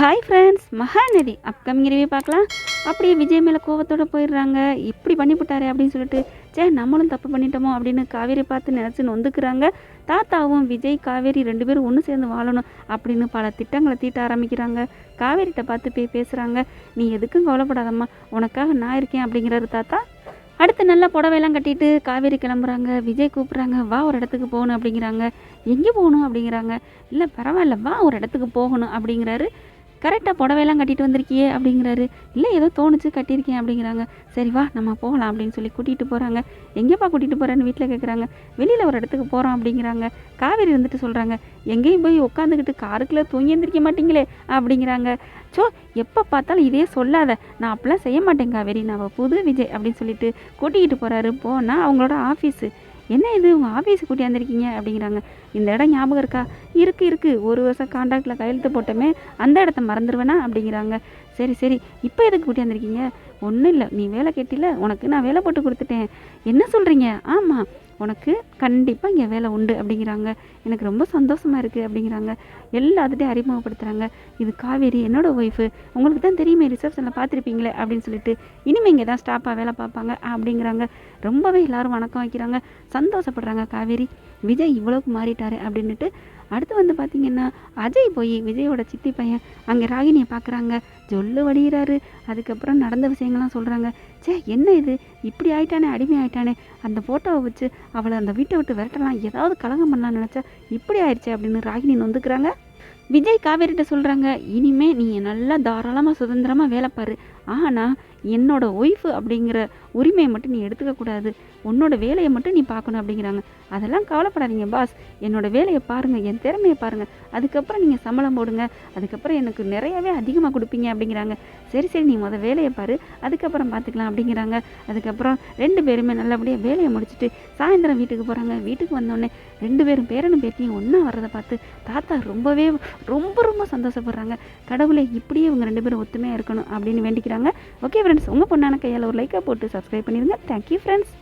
Hi friends Mahanadi upcoming review பார்க்கலாம். அப்படியே விஜய் மேலே கோவத்தோடு போயிடுறாங்க. இப்படி பண்ணிவிட்டாரே அப்படின்னு சொல்லிட்டு சே நம்மளும் தப்பு பண்ணிட்டோமோ அப்படின்னு காவேரி பார்த்து நினச்சி நொந்துக்கிறாங்க. தாத்தாவும் விஜய் காவேரி ரெண்டு பேரும் ஒன்று சேர்ந்து வாழணும் அப்படின்னு பல திட்டங்களை தீட்ட ஆரம்பிக்கிறாங்க. காவேரிகிட்ட பார்த்து போய் பேசுகிறாங்க நீ எதுக்கும் கவலைப்படாதம்மா. உனக்காக நான் இருக்கேன் அப்படிங்கிறாரு தாத்தா. அடுத்து நல்லா புடவையெல்லாம் கட்டிட்டு காவேரி கிளம்புறாங்க. விஜய் கூப்பிட்றாங்க வா ஒரு இடத்துக்கு போகணும் அப்படிங்கிறாங்க. எங்கே போகணும்? அப்படிங்கிறாங்க. இல்லை பரவாயில்ல வா ஒரு இடத்துக்கு போகணும் அப்படிங்கிறாரு. கரெக்டாக புடவையெல்லாம் கட்டிட்டு வந்திருக்கியே அப்படிங்கிறாரு. இல்லை ஏதோ தோணுச்சு கட்டியிருக்கேன் அப்படிங்கிறாங்க. சரி வா நம்ம போகலாம் அப்படின்னு சொல்லி கூட்டிகிட்டு போகிறாங்க எங்கேப்பா கூட்டிகிட்டு போகிறேன்னு வீட்டில் கேட்குறாங்க வெளியில் ஒரு இடத்துக்கு போகிறோம் அப்படிங்கிறாங்க. காவேரி வந்துட்டு சொல்கிறாங்க எங்கேயும் போய் உட்காந்துக்கிட்டு காருக்குள்ளே தூங்கி எந்திரிக்க மாட்டீங்களே அப்படிங்கிறாங்க. ஸோ எப்போ பார்த்தாலும் இதே சொல்லாத. நான் அப்படிலாம் செய்ய மாட்டேன் காவேரி. நான் புது விஜய் அப்படின்னு சொல்லிட்டு கூட்டிக்கிட்டு போகிறாரு போனால் அவங்களோட ஆஃபீஸு என்ன இது? உங்கள் ஆஃபீஸுக்கு கூட்டியாந்துருக்கீங்க அப்படிங்கிறாங்க. இந்த இடம் ஞாபகம் இருக்கா? இருக்குது இருக்குது ஒரு வருஷம் காண்டாக்டில் கையெழுத்து போட்டோமே அந்த இடத்த மறந்துடுவேனா அப்படிங்கிறாங்க. சரி சரி. இப்போ எதுக்கு கூட்டியாந்துருக்கீங்க ஒன்றும் இல்லை. நீ வேலை கேட்டில உனக்கு நான் வேலை போட்டு கொடுத்துட்டேன். என்ன சொல்கிறீங்க ஆமாம் உனக்கு கண்டிப்பாக இங்கே வேலை உண்டு அப்படிங்கிறாங்க. எனக்கு ரொம்ப சந்தோஷமாக இருக்குது அப்படிங்கிறாங்க. எல்லாத்துட்டையும் அறிமுகப்படுத்துகிறாங்க இது காவேரி என்னோட ஒய்ஃபு உங்களுக்கு தான் தெரியுமே ரிசப்ஷனில் பார்த்துருப்பீங்களே அப்படின்னு சொல்லிட்டு. இனிமேல் இங்கே தான் ஸ்டாப்பாக வேலை பார்ப்பாங்க அப்படிங்கிறாங்க. ரொம்பவே எல்லாரும் வணக்கம் வைக்கிறாங்க. சந்தோஷப்படுறாங்க காவேரி. விஜய் இவ்வளோக்கு மாறிட்டாரு அப்படின்னுட்டு அடுத்து வந்து பார்த்திங்கன்னா அஜய் போய் விஜயோட சித்தி பையன் அங்கே ராகினியை பார்க்குறாங்க ஜொல்லு வடிகிறாரு. அதுக்கப்புறம் நடந்த விஷயங்கள்லாம் சொல்கிறாங்க சே என்ன இது? இப்படி ஆயிட்டானே அடிமை ஆயிட்டானே. அந்த ஃபோட்டோவை வச்சு அவளை அந்த வீட்டை விட்டு விரட்டலாம். ஏதாவது கலகம் பண்ணலாம்னு நினச்சா இப்படி ஆயிடுச்சு அப்படின்னு ராகினி நொந்துக்கிறாங்க. விஜய் காவேரிட்ட சொல்கிறாங்க இனிமே நீ நல்லா தாராளமாக சுதந்திரமாக வேலை பாரு. ஆனால் என்னோட ஒய்ஃபு அப்படிங்கிற உரிமையை மட்டும் நீ எடுத்துக்க கூடாது. உன்னோட வேலையை மட்டும் நீ பார்க்கணும் அப்படிங்கிறாங்க. அதெல்லாம் கவலைப்படாதீங்க பாஸ் என்னோட வேலையை பாருங்கள் என் திறமையை பாருங்கள் அதுக்கப்புறம் நீங்கள் சம்பளம் போடுங்க. அதுக்கப்புறம் எனக்கு நிறையவே அதிகமாக கொடுப்பீங்க அப்படிங்கிறாங்க. சரி சரி நீ முத வேலையை பாரு. அதுக்கப்புறம் பார்த்துக்கலாம் அப்படிங்கிறாங்க. அதுக்கப்புறம் ரெண்டு பேருமே நல்லபடியாக வேலையை முடிச்சுட்டு சாயந்தரம் வீட்டுக்கு போகிறாங்க வீட்டுக்கு வந்தோடனே ரெண்டு பேரும் பேரனும் பேத்தியும் ஒன்றா வர்றதை பார்த்து தாத்தா ரொம்பவே ரொம்ப ரொம்ப சந்தோஷப்படுறாங்க. கடவுளை இப்படியே இவங்க ரெண்டு பேரும் ஒத்துமையாக இருக்கணும் அப்படின்னு வேண்டிக்கிறாங்க. ஓகே ஃப்ரெண்ட்ஸ் உங்கள் பொண்ணான கையால் ஒரு லைக்காக போட்டு சப்ஸ்கிரைப் பண்ணிடுங்க தேங்க்யூ ஃப்ரெண்ட்ஸ்